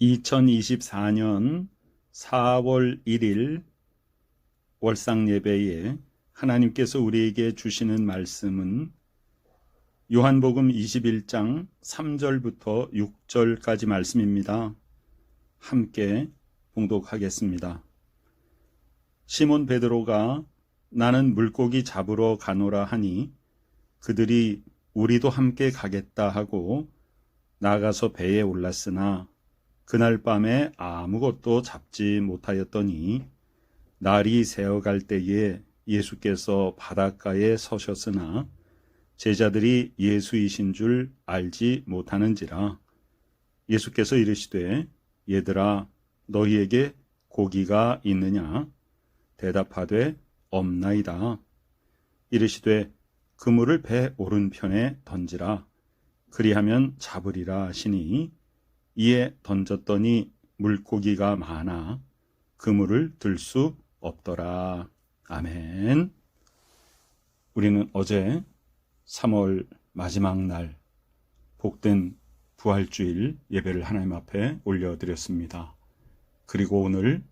2024년 4월 1일 월상 예배에 하나님께서 우리에게 주시는 말씀은 요한복음 21장 3절부터 6절까지 말씀입니다. 함께 봉독하겠습니다. 시몬 베드로가 나는 물고기 잡으러 가노라 하니 그들이 우리도 함께 가겠다 하고 나가서 배에 올랐으나 그날 밤에 아무것도 잡지 못하였더니 날이 새어갈 때에 예수께서 바닷가에 서셨으나 제자들이 예수이신 줄 알지 못하는지라 예수께서 이르시되 얘들아 너희에게 고기가 있느냐? 대답하되 없나이다. 이르시되 그물을 배 오른편에 던지라. 그리하면 잡으리라 하시니 이에 던졌더니 물고기가 많아 그물을 들 수 없더라. 아멘. 우리는 어제 3월 마지막 날 복된 부활주일 예배를 하나님 앞에 올려드렸습니다. 그리고 오늘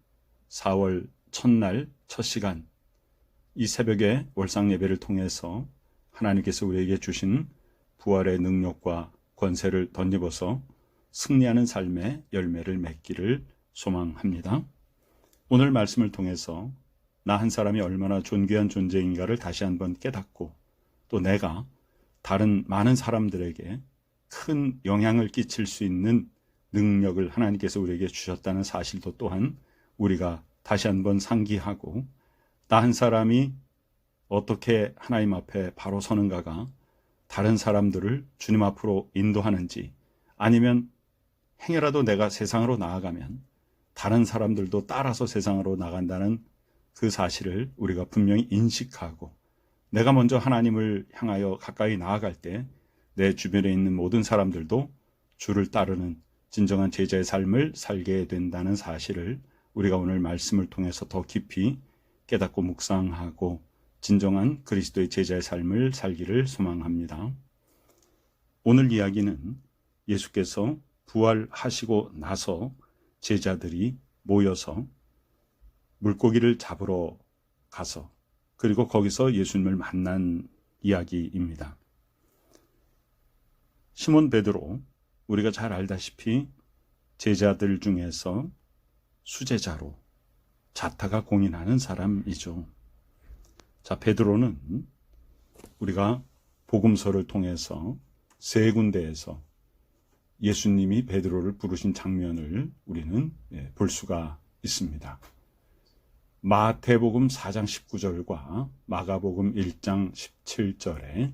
4월 첫날 첫 시간 이 새벽에 월상 예배를 통해서 하나님께서 우리에게 주신 부활의 능력과 권세를 덧입어서 승리하는 삶의 열매를 맺기를 소망합니다. 오늘 말씀을 통해서 나 한 사람이 얼마나 존귀한 존재인가를 다시 한번 깨닫고 또 내가 다른 많은 사람들에게 큰 영향을 끼칠 수 있는 능력을 하나님께서 우리에게 주셨다는 사실도 또한 우리가 다시 한번 상기하고 나 한 사람이 어떻게 하나님 앞에 바로 서는가가 다른 사람들을 주님 앞으로 인도하는지 아니면 행여라도 내가 세상으로 나아가면 다른 사람들도 따라서 세상으로 나간다는 그 사실을 우리가 분명히 인식하고 내가 먼저 하나님을 향하여 가까이 나아갈 때 내 주변에 있는 모든 사람들도 주를 따르는 진정한 제자의 삶을 살게 된다는 사실을 우리가 오늘 말씀을 통해서 더 깊이 깨닫고 묵상하고 진정한 그리스도의 제자의 삶을 살기를 소망합니다. 오늘 이야기는 예수께서 부활하시고 나서 제자들이 모여서 물고기를 잡으러 가서 그리고 거기서 예수님을 만난 이야기입니다. 시몬 베드로 우리가 잘 알다시피 제자들 중에서 수제자로 자타가 공인하는 사람이죠. 자, 베드로는 우리가 복음서를 통해서 세 군데에서 예수님이 베드로를 부르신 장면을 우리는 예, 볼 수가 있습니다. 마태복음 4장 19절과 마가복음 1장 17절에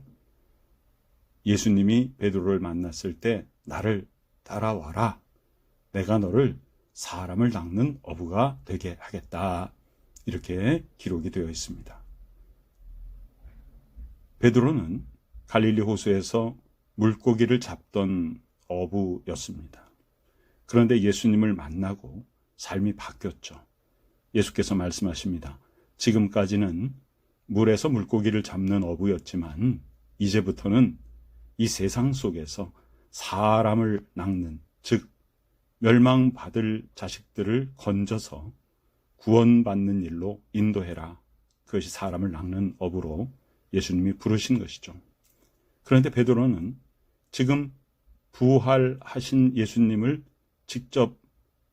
예수님이 베드로를 만났을 때 나를 따라와라. 내가 너를 사람을 낚는 어부가 되게 하겠다. 이렇게 기록이 되어 있습니다. 베드로는 갈릴리 호수에서 물고기를 잡던 어부였습니다. 그런데 예수님을 만나고 삶이 바뀌었죠. 예수께서 말씀하십니다. 지금까지는 물에서 물고기를 잡는 어부였지만 이제부터는 이 세상 속에서 사람을 낚는, 즉, 멸망받을 자식들을 건져서 구원받는 일로 인도해라. 그것이 사람을 낚는 업으로 예수님이 부르신 것이죠. 그런데 베드로는 지금 부활하신 예수님을 직접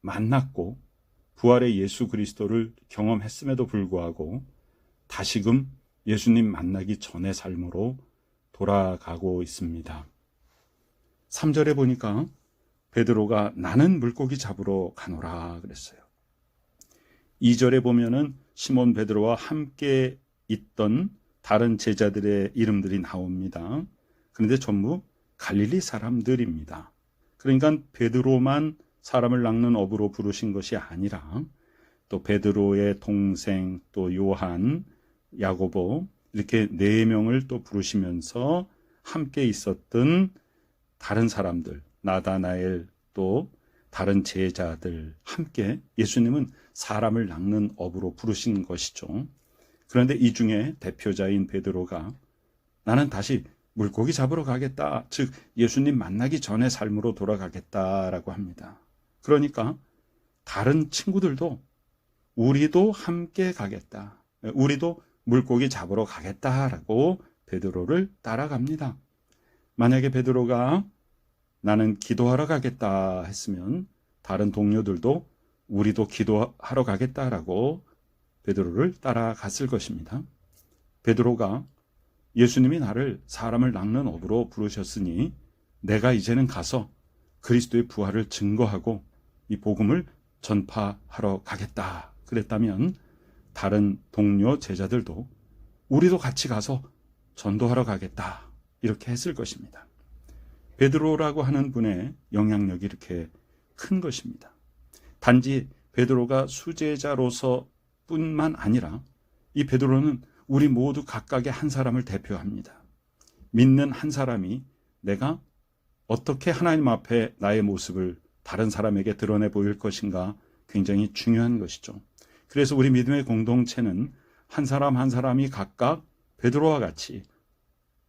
만났고 부활의 예수 그리스도를 경험했음에도 불구하고 다시금 예수님 만나기 전의 삶으로 돌아가고 있습니다. 3절에 보니까 베드로가 나는 물고기 잡으러 가노라 그랬어요. 2절에 보면은 시몬 베드로와 함께 있던 다른 제자들의 이름들이 나옵니다. 그런데 전부 갈릴리 사람들입니다. 그러니까 베드로만 사람을 낚는 업으로 부르신 것이 아니라 또 베드로의 동생 또 요한, 야고보 이렇게 네 명을 또 부르시면서 함께 있었던 다른 사람들, 나다나엘 또 다른 제자들 함께 예수님은 사람을 낚는 업으로 부르신 것이죠. 그런데 이 중에 대표자인 베드로가 나는 다시 물고기 잡으러 가겠다. 즉 예수님 만나기 전에 삶으로 돌아가겠다라고 합니다. 그러니까 다른 친구들도 우리도 함께 가겠다. 우리도 물고기 잡으러 가겠다라고 베드로를 따라갑니다. 만약에 베드로가 나는 기도하러 가겠다 했으면 다른 동료들도 우리도 기도하러 가겠다라고 베드로를 따라갔을 것입니다. 베드로가 예수님이 나를 사람을 낚는 업으로 부르셨으니 내가 이제는 가서 그리스도의 부활을 증거하고 이 복음을 전파하러 가겠다. 그랬다면 다른 동료 제자들도 우리도 같이 가서 전도하러 가겠다. 이렇게 했을 것입니다. 베드로라고 하는 분의 영향력이 이렇게 큰 것입니다. 단지 베드로가 수제자로서 뿐만 아니라 이 베드로는 우리 모두 각각의 한 사람을 대표합니다. 믿는 한 사람이 내가 어떻게 하나님 앞에 나의 모습을 다른 사람에게 드러내 보일 것인가 굉장히 중요한 것이죠. 그래서 우리 믿음의 공동체는 한 사람 한 사람이 각각 베드로와 같이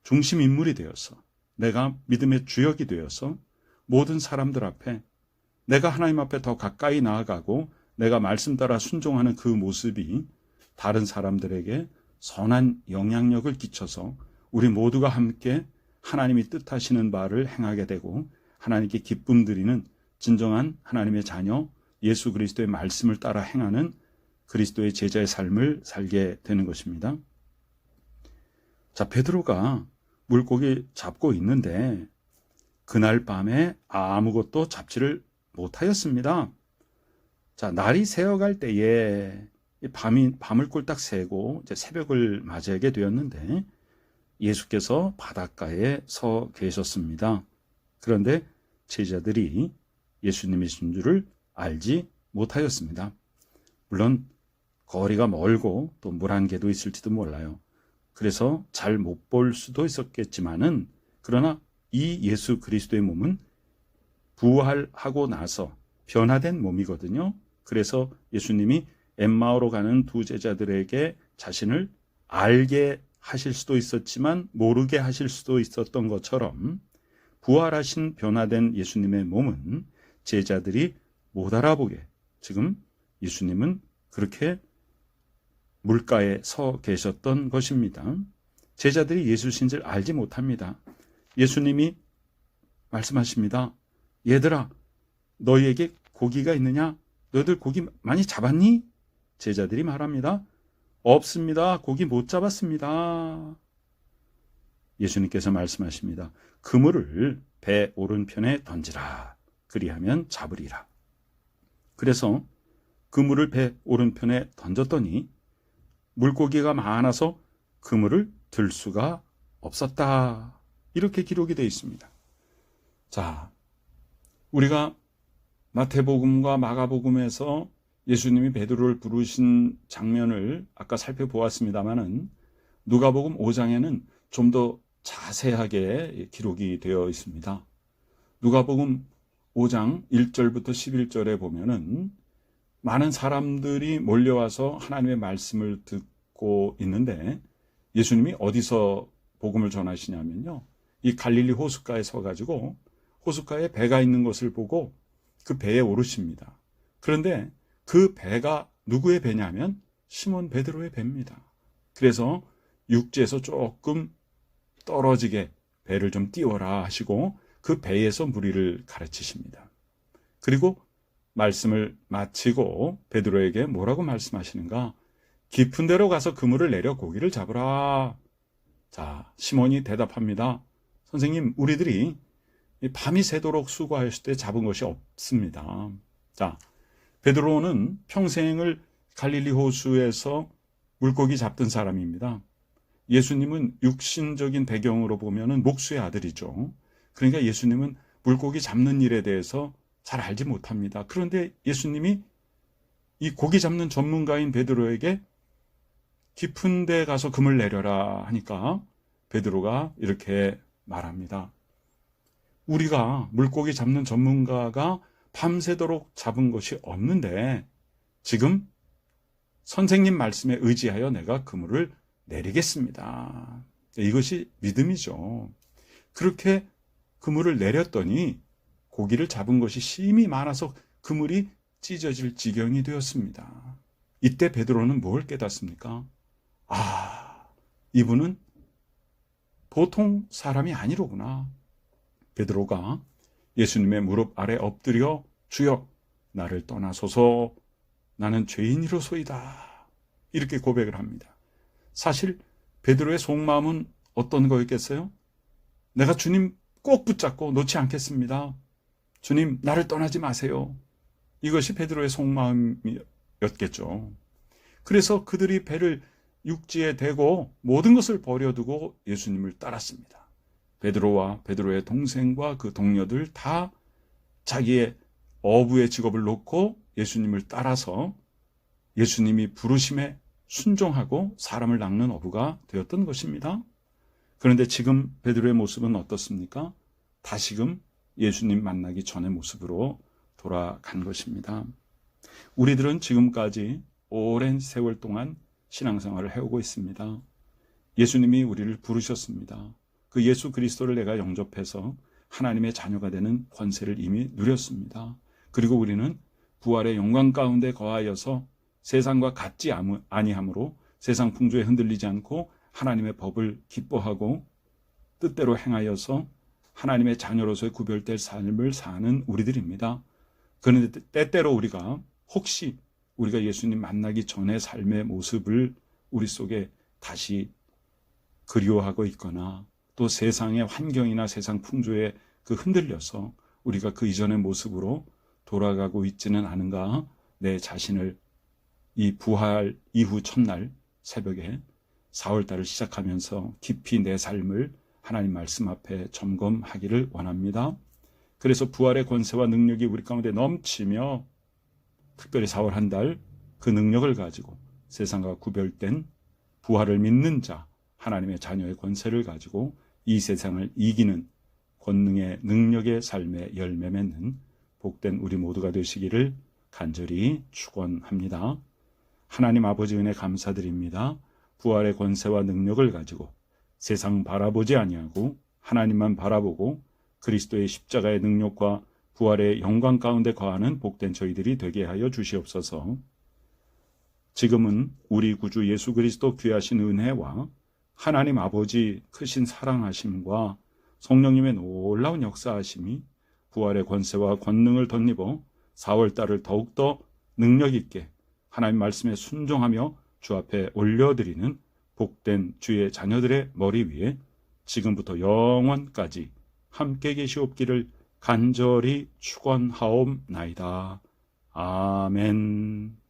중심 인물이 되어서 내가 믿음의 주역이 되어서 모든 사람들 앞에 내가 하나님 앞에 더 가까이 나아가고 내가 말씀 따라 순종하는 그 모습이 다른 사람들에게 선한 영향력을 끼쳐서 우리 모두가 함께 하나님이 뜻하시는 바를 행하게 되고 하나님께 기쁨 드리는 진정한 하나님의 자녀 예수 그리스도의 말씀을 따라 행하는 그리스도의 제자의 삶을 살게 되는 것입니다. 자, 베드로가 물고기 잡고 있는데 그날 밤에 아무것도 잡지를 못하였습니다. 자, 날이 새어갈 때에 밤이 밤을 꼴딱 새고 이제 새벽을 맞이하게 되었는데 예수께서 바닷가에 서 계셨습니다. 그런데 제자들이 예수님이신 줄을 알지 못하였습니다. 물론 거리가 멀고 또 물 한 개도 있을지도 몰라요. 그래서 잘 못 볼 수도 있었겠지만은 그러나 이 예수 그리스도의 몸은 부활하고 나서 변화된 몸이거든요. 그래서 예수님이 엠마오로 가는 두 제자들에게 자신을 알게 하실 수도 있었지만 모르게 하실 수도 있었던 것처럼 부활하신 변화된 예수님의 몸은 제자들이 못 알아보게 지금 예수님은 그렇게 물가에 서 계셨던 것입니다. 제자들이 예수신 줄 알지 못합니다. 예수님이 말씀하십니다. 얘들아, 너희에게 고기가 있느냐? 너희들 고기 많이 잡았니? 제자들이 말합니다. 없습니다. 고기 못 잡았습니다. 예수님께서 말씀하십니다. 그물을 배 오른편에 던지라. 그리하면 잡으리라. 그래서 그물을 배 오른편에 던졌더니 물고기가 많아서 그물을 들 수가 없었다. 이렇게 기록이 되어 있습니다. 자, 우리가 마태복음과 마가복음에서 예수님이 베드로를 부르신 장면을 아까 살펴보았습니다마는 누가복음 5장에는 좀 더 자세하게 기록이 되어 있습니다. 누가복음 5장 1절부터 11절에 보면은 많은 사람들이 몰려와서 하나님의 말씀을 듣고 있는데 예수님이 어디서 복음을 전하시냐면요. 이 갈릴리 호숫가에 서가지고 호숫가에 배가 있는 것을 보고 그 배에 오르십니다. 그런데 그 배가 누구의 배냐면 시몬 베드로의 배입니다. 그래서 육지에서 조금 떨어지게 배를 좀 띄워라 하시고 그 배에서 무리를 가르치십니다. 그리고 말씀을 마치고 베드로에게 뭐라고 말씀하시는가? 깊은 데로 가서 그물을 내려 고기를 잡으라. 자, 시몬이 대답합니다. 선생님, 우리들이 밤이 새도록 수고하였을 때 잡은 것이 없습니다. 자, 베드로는 평생을 갈릴리 호수에서 물고기 잡던 사람입니다. 예수님은 육신적인 배경으로 보면은 목수의 아들이죠. 그러니까 예수님은 물고기 잡는 일에 대해서 잘 알지 못합니다. 그런데 예수님이 이 고기 잡는 전문가인 베드로에게 깊은 데 가서 금을 내려라 하니까 베드로가 이렇게 말합니다. 우리가 물고기 잡는 전문가가 밤새도록 잡은 것이 없는데 지금 선생님 말씀에 의지하여 내가 그물을 내리겠습니다. 이것이 믿음이죠. 그렇게 그물을 내렸더니 고기를 잡은 것이 심이 많아서 그물이 찢어질 지경이 되었습니다. 이때 베드로는 뭘 깨닫습니까? 아, 이분은 보통 사람이 아니로구나. 베드로가 예수님의 무릎 아래 엎드려 주여 나를 떠나소서 나는 죄인이로소이다. 이렇게 고백을 합니다. 사실 베드로의 속마음은 어떤 거였겠어요? 내가 주님 꼭 붙잡고 놓지 않겠습니다. 주님 나를 떠나지 마세요. 이것이 베드로의 속마음이었겠죠. 그래서 그들이 배를 육지에 대고 모든 것을 버려두고 예수님을 따랐습니다. 베드로와 베드로의 동생과 그 동료들 다 자기의 어부의 직업을 놓고 예수님을 따라서 예수님이 부르심에 순종하고 사람을 낚는 어부가 되었던 것입니다. 그런데 지금 베드로의 모습은 어떻습니까? 다시금 예수님 만나기 전의 모습으로 돌아간 것입니다. 우리들은 지금까지 오랜 세월 동안 신앙생활을 해오고 있습니다. 예수님이 우리를 부르셨습니다. 그 예수 그리스도를 내가 영접해서 하나님의 자녀가 되는 권세를 이미 누렸습니다. 그리고 우리는 부활의 영광 가운데 거하여서 세상과 같지 아니하므로 세상 풍조에 흔들리지 않고 하나님의 법을 기뻐하고 뜻대로 행하여서 하나님의 자녀로서의 구별될 삶을 사는 우리들입니다. 그런데 때때로 우리가 혹시 우리가 예수님 만나기 전의 삶의 모습을 우리 속에 다시 그리워하고 있거나 또 세상의 환경이나 세상 풍조에 그 흔들려서 우리가 그 이전의 모습으로 돌아가고 있지는 않은가 내 자신을 이 부활 이후 첫날 새벽에 4월달을 시작하면서 깊이 내 삶을 하나님 말씀 앞에 점검하기를 원합니다. 그래서 부활의 권세와 능력이 우리 가운데 넘치며 특별히 4월 한 달 그 능력을 가지고 세상과 구별된 부활을 믿는 자, 하나님의 자녀의 권세를 가지고 이 세상을 이기는 권능의 능력의 삶의 열매 맺는 복된 우리 모두가 되시기를 간절히 축원합니다. 하나님 아버지 은혜 감사드립니다. 부활의 권세와 능력을 가지고 세상 바라보지 아니하고 하나님만 바라보고 그리스도의 십자가의 능력과 부활의 영광 가운데 거하는 복된 저희들이 되게 하여 주시옵소서. 지금은 우리 구주 예수 그리스도 귀하신 은혜와 하나님 아버지 크신 사랑하심과 성령님의 놀라운 역사하심이 부활의 권세와 권능을 덧입어 4월 달을 더욱더 능력 있게 하나님 말씀에 순종하며 주 앞에 올려드리는 복된 주의 자녀들의 머리 위에 지금부터 영원까지 함께 계시옵기를 간절히 축원하옵나이다. 아멘.